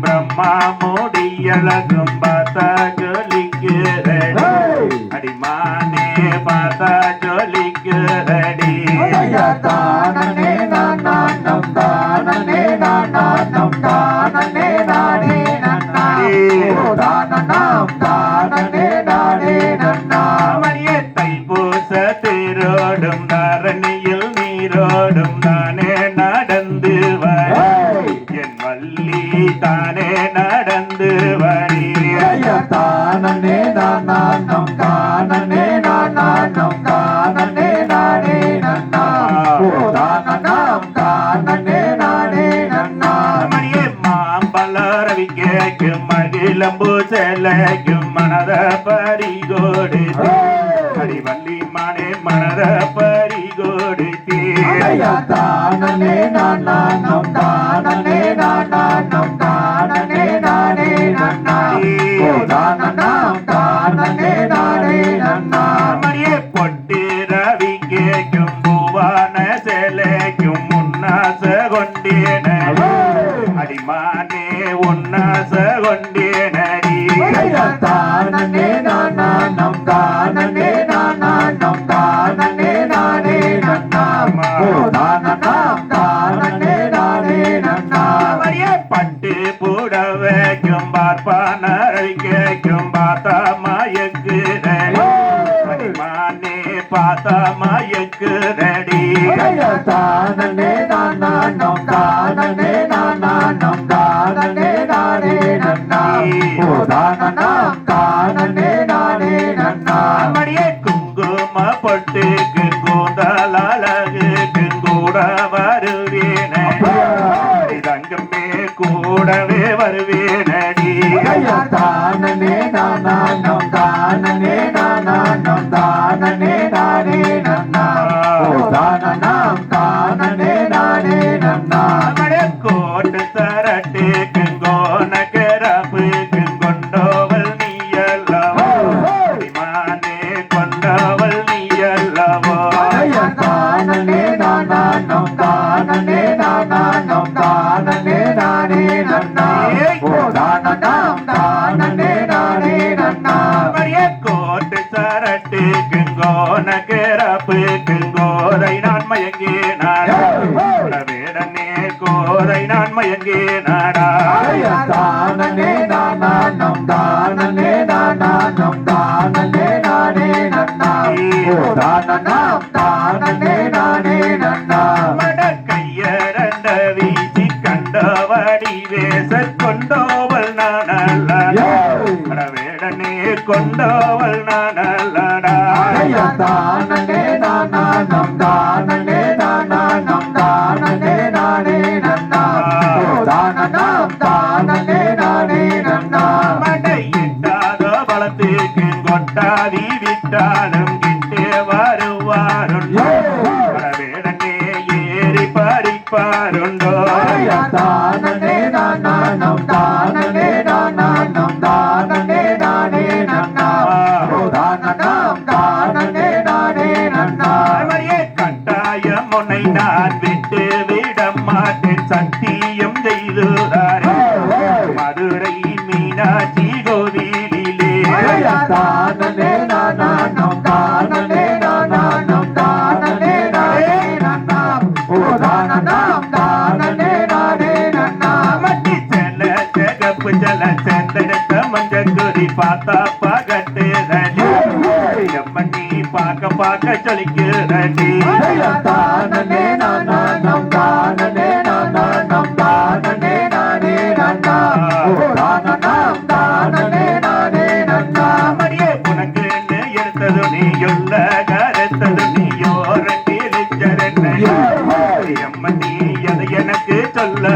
பிரம்மா முடியழகும் தானே நடந்து வரீர் தானே நானம் தானே நானம் தானே நானே நன்னா தானம் தானே நானே நன்னா மணியே மாம்பலரவி கேக்கும் மகிழம்பு செலைக்கும் மனத பறிகோடு அடிவள்ளி மனே மனத பறிகோடு தானே நானம் தானே தானே நானம் தானே நானே நன்னா தானம் தானே நானே நன்னா. மணியே பட்டு புடவைக்கும் பார்ப்பானரை கேக்கும் பார்த்தா மயக்கு அடிமானே பார்த்தா மயக்கு ரெடி தானே நானம் தானே நானம் தானே நானே நன்னா. தானம் தானே கூட வருவேன. தங்கமே கூடவே வருவேனடி தானே நானம் தானம் தானே நானே நன்னா கையரண்ட வீசி கண்டவடி வேச கொண்டோவள் நான் அல்லடா வேடனே கொண்டோவள் நான் அல்லடா தானே வருவாருண்டோ? வேடனே ஏறி பறிப்பாருண்டோ தானே நானம் தானே நானம் தானே நானே நன்னா. தானம் தானே நானே நன்னா. அவரையே கட்டாயம் உன்னை தானம் தானே நானே நன்னா மட்டி செல்ல ஜகப்பு ஜல செந்தெடுத்த மஞ்ச குறி பார்த்தா பகட்டு ரடி எம்மண்ணி பார்க்க பார்க்க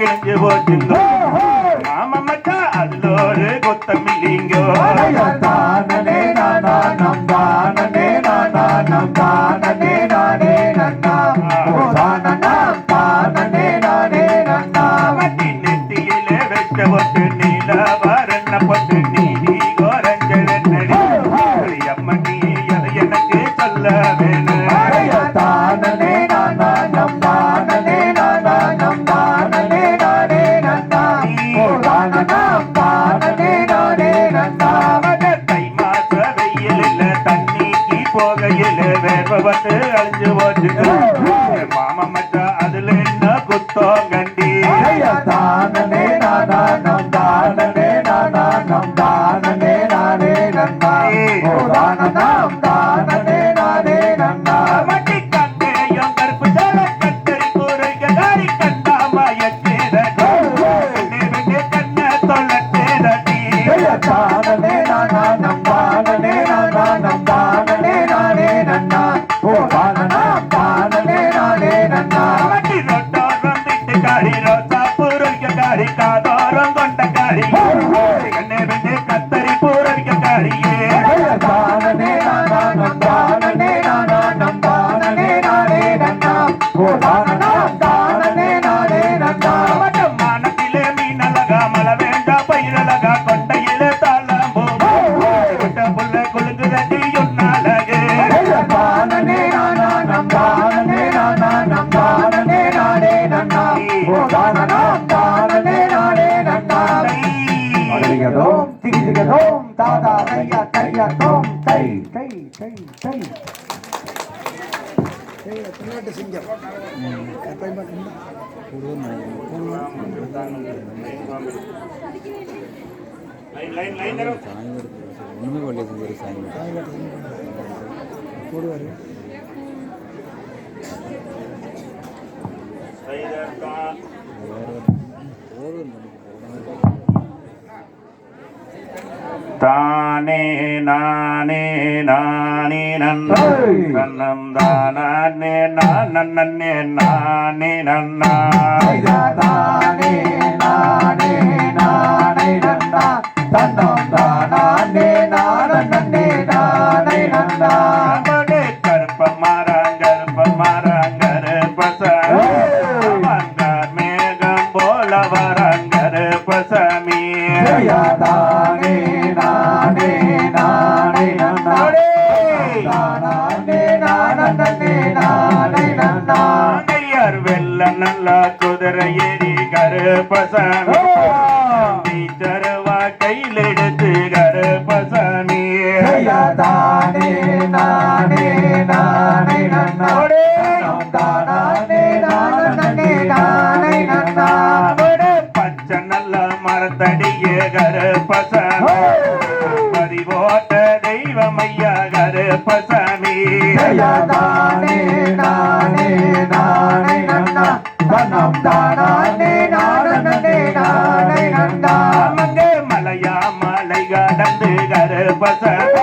அழிஞ்சு போச்சுங்க மாம மச்சான் அதுல ஒரு கொத்தமில்லிங்கோ. தானே நானம் தானே நானம் தானே நானே நன்னா தானம் தானே நானே நன்னா வட்டி நெத்தியில வெச்ச பொட்டு நீல வரண்ண பொட்டு நீதி வேர்வை வந்து அழிஞ்சு போச்சு. மாமா மச்சான் அதுல என்ன குத்தம்? ஒண்ணுமே கொள்ளை செஞ்சு தானே நானே நானே நன்னா நன்னம் தானே நானே நானே நன்னா. தானே நானே நானே நன்னா. தன்னம் தானே நானே நானே நன்னா. நல்ல குதிரை ஏறி கருப்பசாமி. தருவா கையில் எடுத்து கருப்பசாமி. தானே நானே நானே நன்னா. தானே நானே நானே நன்னா. பச்சை நல்ல மரத்தடியே கருப்பசாமி. பதிவோட்ட தெய்வம் ஐயா கருப்பசாமி. தானே நானே நானே நன்னா. தன்னம் தானே நானே நானே மலையா மலை கடந்து கருப்பசாமி